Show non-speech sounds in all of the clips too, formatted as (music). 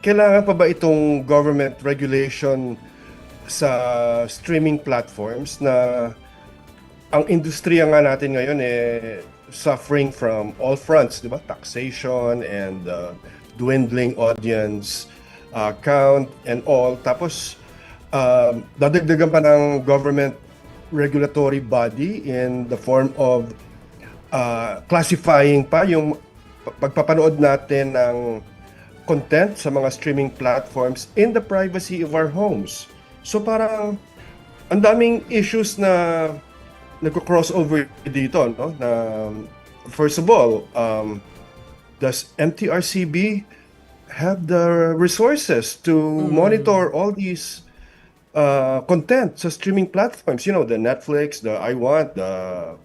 kailangan pa ba itong government regulation sa streaming platforms na ang industriya nga natin ngayon eh suffering from all fronts, di ba? Taxation and uh, dwindling audience uh, count and all. Tapos, um, dadagdagan pa ng government regulatory body in the form of uh, classifying pa yung pagpapanood natin ng content sa mga streaming platforms in the privacy of our homes. So parang ang daming issues na nagko-crossover dito, no? Na first of all, um, does MTRCB have the resources to monitor all these uh, content sa streaming platforms? You know, the Netflix, the I Want, the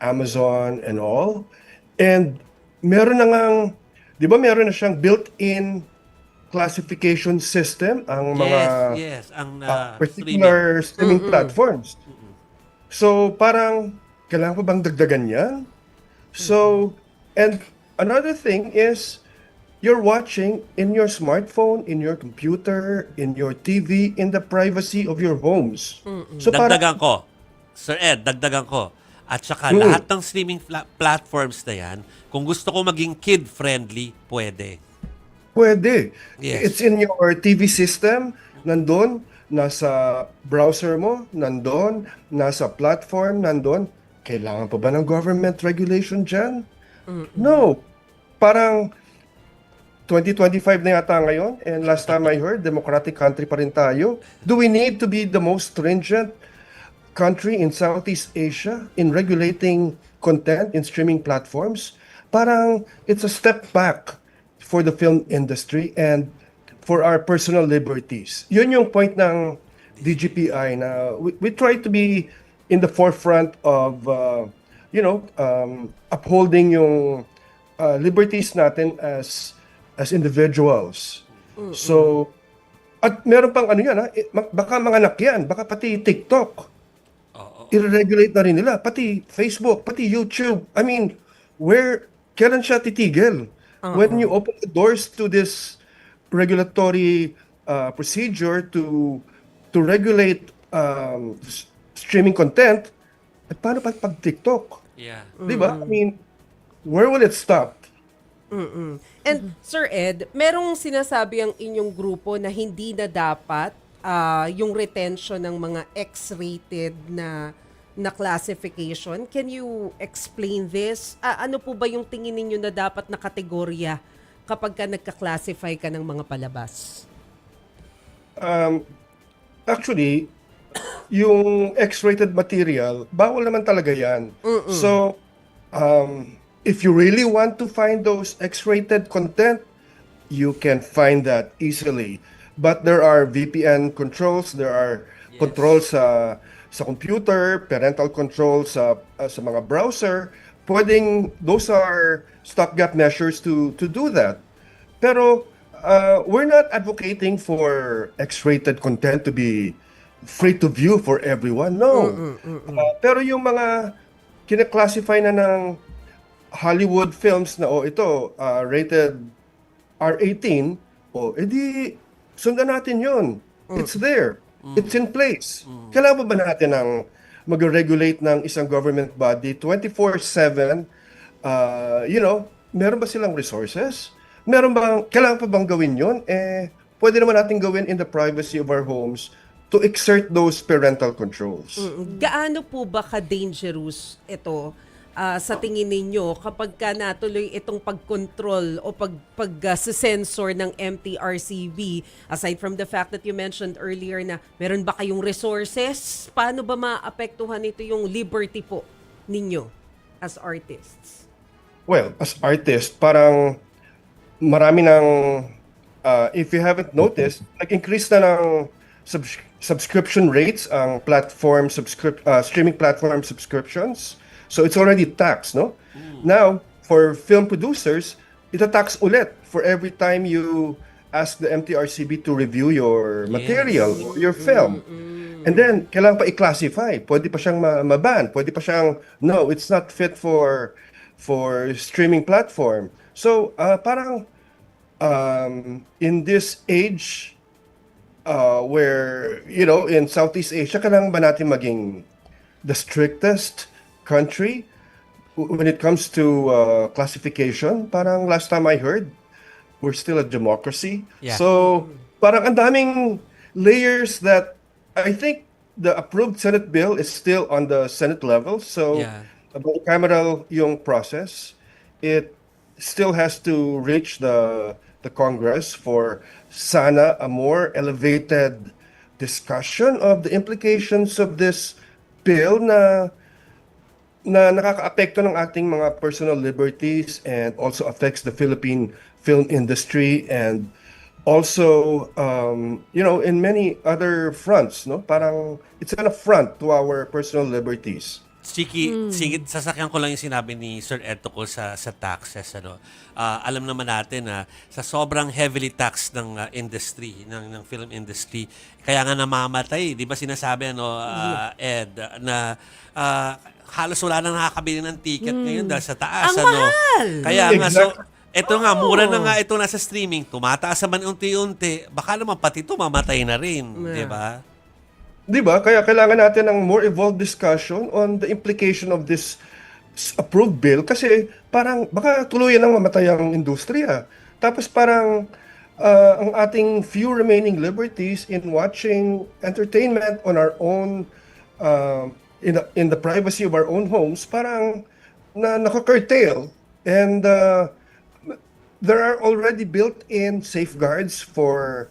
Amazon, and all. And meron na ngang, di ba meron na siyang built-in classification system ang mga yes, yes. Ang uh, uh, particular streaming, platforms. So parang kailangan pa bang dagdagan yan? So and another thing is you're watching in your smartphone, in your computer, in your TV, in the privacy of your homes. So parang dagdagan ko. Sir Ed, dagdagan ko. At saka Mm. lahat ng streaming pla- platforms na yan, kung gusto ko maging kid-friendly, pwede. Pwede. Yes. It's in your TV system, nandun, nasa browser mo, nandun, nasa platform, nandun. Kailangan pa ba ng government regulation dyan? No. Parang 2025 na yata ngayon, and last time I heard, democratic country pa rin tayo. Do we need to be the most stringent country in Southeast Asia in regulating content in streaming platforms? Parang it's a step back for the film industry and for our personal liberties. Yun yung point ng DGPI na we, we try to be in the forefront of, uh, you know, um, upholding yung uh, liberties natin as as individuals. So, at meron pang ano yan, ha? Baka mga anak yan, baka pati TikTok. I-regulate na rin nila, pati Facebook, pati YouTube. I mean, where, kailan siya titigil? When you open the doors to this regulatory uh, procedure to to regulate um, streaming content, at paano pa pag TikTok? Yeah. Di ba? I mean, where will it stop? And Sir Ed, merong sinasabi ang inyong grupo na hindi na dapat ah, yung retention ng mga X-rated na na classification. Can you explain this? Ah, ano po ba yung tingin ninyo na dapat na kategorya kapag ka nagka-classify ka ng mga palabas? Um, actually, yung X-rated material, bawal naman talaga yan. So, um, if you really want to find those X-rated content, you can find that easily. But there are VPN controls, there are controls sa sa computer, parental controls sa sa mga browser. Pwedeng those are stopgap measures to to do that. Pero uh, we're not advocating for X-rated content to be free to view for everyone. No. Uh, pero yung mga kina-classify na ng Hollywood films na oh ito uh, rated R18, oh edi sundan natin 'yon. It's there. It's in place. Kailangan ba, ba natin ng mag-regulate ng isang government body 24/7 uh, you know, meron ba silang resources? Meron bang, kailangan pa bang gawin yon? Eh, pwede naman natin gawin in the privacy of our homes to exert those parental controls. Gaano po ba ka-dangerous ito ah, sa tingin ninyo kapag ka natuloy itong pag-control o pag, pag ah, sensor ng MTRCB aside from the fact that you mentioned earlier na meron ba kayong resources paano ba maapektuhan ito yung liberty po ninyo as artists Well, as artist, parang marami ng, uh, if you haven't noticed, nag-increase na ng subs- subscription rates ang platform subscrip- uh, streaming platform subscriptions. So it's already taxed, no? Now, for film producers, ita-tax ulit for every time you ask the MTRCB to review your material, or your film. And then, kailangan pa i-classify. Pwede pa siyang ma- maban. Pwede pa siyang, no, it's not fit for for streaming platform. So, uh, parang um, in this age uh, where, you know, in Southeast Asia, kailangan ba natin maging the strictest country when it comes to uh, classification? Parang last time I heard, we're still a democracy. Yeah. So, parang ang daming layers that I think the approved Senate bill is still on the Senate level. So, Yeah. bicameral yung process. It still has to reach the the Congress for sana a more elevated discussion of the implications of this bill na na nakakaapekto ng ating mga personal liberties and also affects the Philippine film industry and also um, you know in many other fronts no? Parang it's an affront to our personal liberties Siki, sige, sasakyan ko lang yung sinabi ni Sir Ed tungkol sa, sa taxes. Ano. Ah, alam naman natin na sa sobrang heavily taxed ng ah, industry, ng, ng film industry, kaya nga namamatay. Di ba sinasabi, ano, ah, Ed, na ah, halos wala nang nakakabili ng ticket ngayon dahil sa taas. Ang ano. mahal! Kaya nga, so, ito nga, mura na nga ito nasa streaming. Tumataas naman unti-unti. Baka naman pati ito mamatay na rin. Di ba? Di ba? Kaya kailangan natin ng more evolved discussion on the implication of this approved bill kasi parang baka tuluyan ng mamatay ang industriya. Tapos parang uh, ang ating few remaining liberties in watching entertainment on our own uh, in, the, in the privacy of our own homes parang na nakakurtail and uh, there are already built-in safeguards for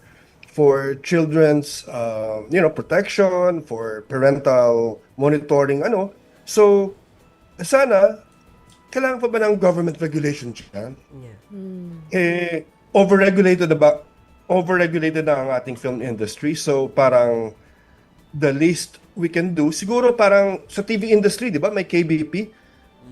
for children's uh, you know protection for parental monitoring ano so sana kailangan pa ba ng government regulation dyan? Yeah. eh overregulated about overregulated na ang ating film industry so parang the least we can do siguro parang sa TV industry di ba may KBP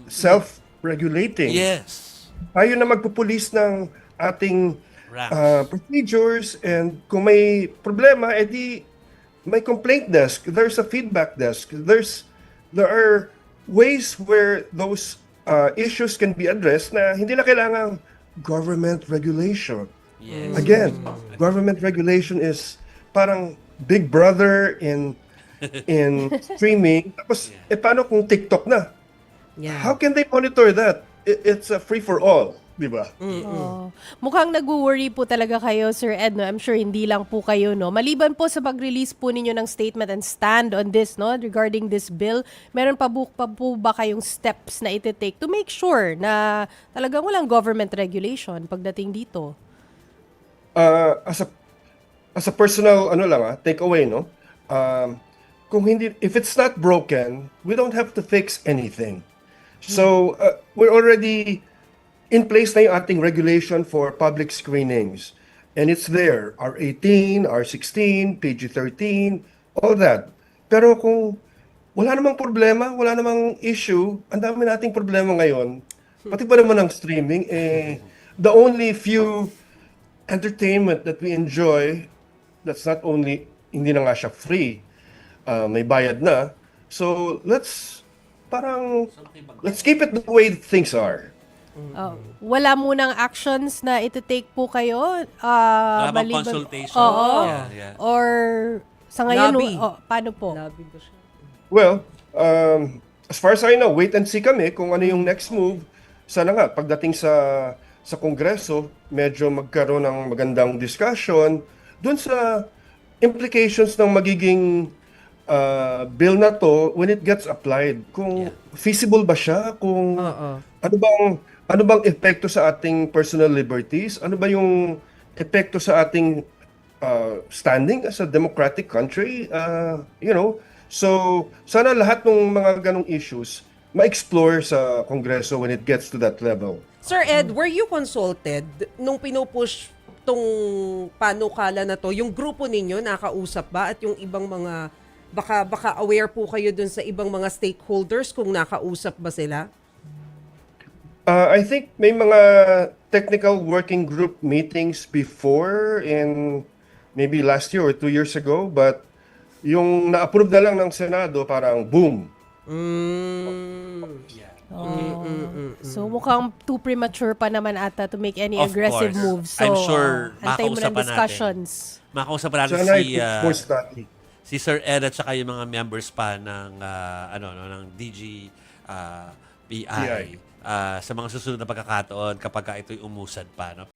self-regulating Yes. tayo na magpupulis ng ating Ranks. uh, procedures and kung may problema edi may complaint desk. There's a feedback desk. There's there are ways where those uh, issues can be addressed na hindi na kailangan government regulation. Yes. again government regulation is parang big brother in (laughs) in streaming. Tapos eh paano kung TikTok na? Yeah. how can they monitor that? It- it's a free for all di ba Oo. Mukhang nag-worry po talaga kayo, Sir Ed, no? I'm sure hindi lang po kayo, no? Maliban po sa pag-release po ninyo ng statement and stand on this, no? Regarding this bill, meron pa, bu- pa po ba kayong steps na iti-take to make sure na talagang walang government regulation pagdating dito? uh, as a as a personal ano lang ah, take away no. Um, kung hindi if it's not broken, we don't have to fix anything. So uh, we're already in place na yung ating regulation for public screenings. And it's there, R18, R16, PG13, all that. Pero kung wala namang problema, wala namang issue, ang dami nating problema ngayon, pati pa naman ng streaming, eh, the only few entertainment that we enjoy, that's not only, hindi na nga siya free, uh, may bayad na. So, let's, parang, let's keep it the way things are. Oh, wala munang actions na iti-take po kayo? ah, Wala bang maliban- consultation? Oo. Yeah, yeah. Or sa ngayon, Lobby. oh, paano po? Labi ba siya? Well, um, as far as I know, wait and see kami kung ano yung next move. Sana nga, pagdating sa sa Kongreso, medyo magkaroon ng magandang discussion dun sa implications ng magiging uh, bill na to when it gets applied. Kung feasible ba siya? Kung Oo. ano bang ano bang epekto sa ating personal liberties? Ano ba yung epekto sa ating uh, standing as a democratic country? Uh, you know, so sana lahat ng mga ganong issues ma-explore sa Kongreso when it gets to that level. Sir Ed, were you consulted nung pinupush tong panukala na to? Yung grupo ninyo nakausap ba at yung ibang mga baka baka aware po kayo dun sa ibang mga stakeholders kung nakausap ba sila? Uh, I think may mga technical working group meetings before in maybe last year or two years ago, but yung na-approve na lang ng Senado, parang boom. Mm. Oh. So mukhang too premature pa naman ata to make any Of aggressive course. moves. So, I'm sure uh, ng makakausapan natin. discussions. Makakausap natin Sana si, natin. si Sir Ed at saka yung mga members pa ng ah, ano no ng DG ah, PI PI. Ah, sa mga susunod na pagkakataon kapag ka ito'y umusad pa no.